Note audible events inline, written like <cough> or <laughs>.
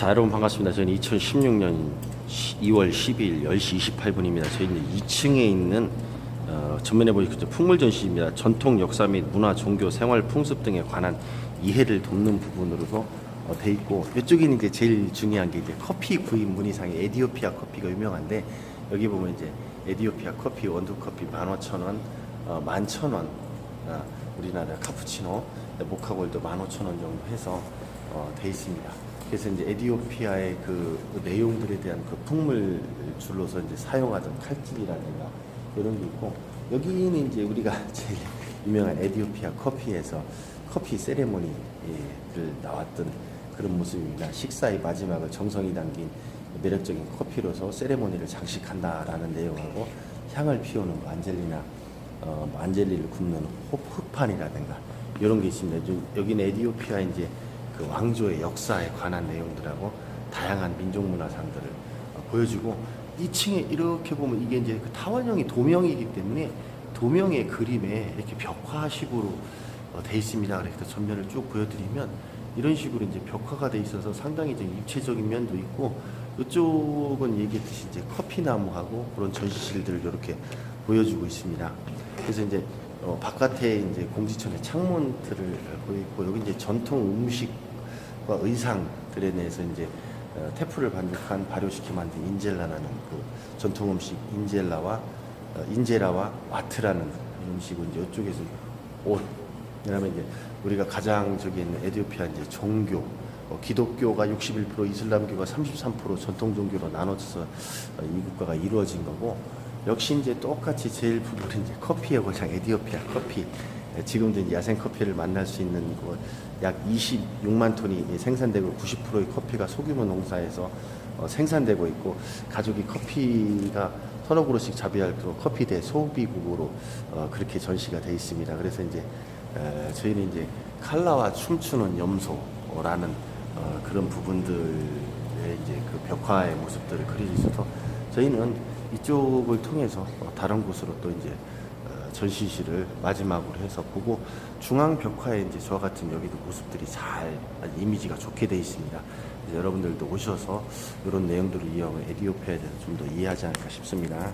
자, 여러분 반갑습니다. 저는 2016년 2월 12일 10시 28분입니다. 저희는 2층에 있는 어, 전면에 보이시죠 풍물 전시입니다. 전통 역사 및 문화, 종교, 생활, 풍습 등에 관한 이해를 돕는 부분으로서 어, 돼 있고 이쪽에는 이제 제일 중요한 게 이제 커피 구입 문의상에 에디오피아 커피가 유명한데 여기 보면 이제 에디오피아 커피 원두 커피 15,000원, 어, 11,000원 아, 우리나라 카푸치노, 모카골도 15,000원 정도 해서 어, 돼 있습니다. 그래서 이제 에디오피아의 그 내용들에 대한 그 풍물 줄로서 이제 사용하던 칼집이라든가 이런 게 있고 여기는 이제 우리가 <laughs> 제일 유명한 에디오피아 커피에서 커피 세레모니를 나왔던 그런 모습입니다. 식사의 마지막을 정성이 담긴 매력적인 커피로서 세레모니를 장식한다라는 내용하고 향을 피우는 만젤리나 어, 만젤리를 굽는 호- 흑판이라든가 이런 게 있습니다. 좀 여기는 에디오피아 이제 그 왕조의 역사에 관한 내용들하고 다양한 민족 문화상들을 어, 보여주고 2층에 이렇게 보면 이게 이제 그 타원형이 도명이기 때문에 도명의 그림에 이렇게 벽화식으로 어, 돼 있습니다. 그래서 전면을 쭉 보여드리면 이런 식으로 이제 벽화가 돼 있어서 상당히 좀 입체적인 면도 있고 이쪽은 얘기했듯이 이제 커피나무하고 그런 전시실들을 이렇게 보여주고 있습니다. 그래서 이제 어, 바깥에 이제 공지천의 창문들을 보이고 여기 이제 전통 음식 과 의상들에 대해서 이제 어, 테프를 반죽한 발효시켜 만든 인젤라라는 그 전통 음식 인젤라와 어, 인제라와 와트라는 음식을 이제 이쪽에서 옷 그다음에 이제 우리가 가장 저기 있는 에디오피아 이제 종교 어, 기독교가 61% 이슬람교가 33% 전통 종교로 나눠져서 어, 이 국가가 이루어진 거고 역시 이제 똑같이 제일 부분은 이제 커피의 고장 에디오피아 커피. 예, 지금도 이제 야생 커피를 만날 수 있는 그약 26만 톤이 생산되고 90%의 커피가 소규모 농사에서 어, 생산되고 있고 가족이 커피가 서너 그릇씩 자비할 그 커피 대 소비 국으로 어, 그렇게 전시가 돼 있습니다. 그래서 이제 에, 저희는 이제 칼라와 춤추는 염소라는 어, 그런 부분들의 이제 그 벽화의 모습들을 그리고 있어서 저희는 이쪽을 통해서 어, 다른 곳으로 또 이제 어, 전시실을 마지막으로 해서 보고 중앙 벽화에 이제 저와 같은 여기도 모습들이 잘 이미지가 좋게 돼 있습니다. 여러분들도 오셔서 이런 내용들을 이용해 에디오피아에 대해서 좀 더 이해하지 않을까 싶습니다.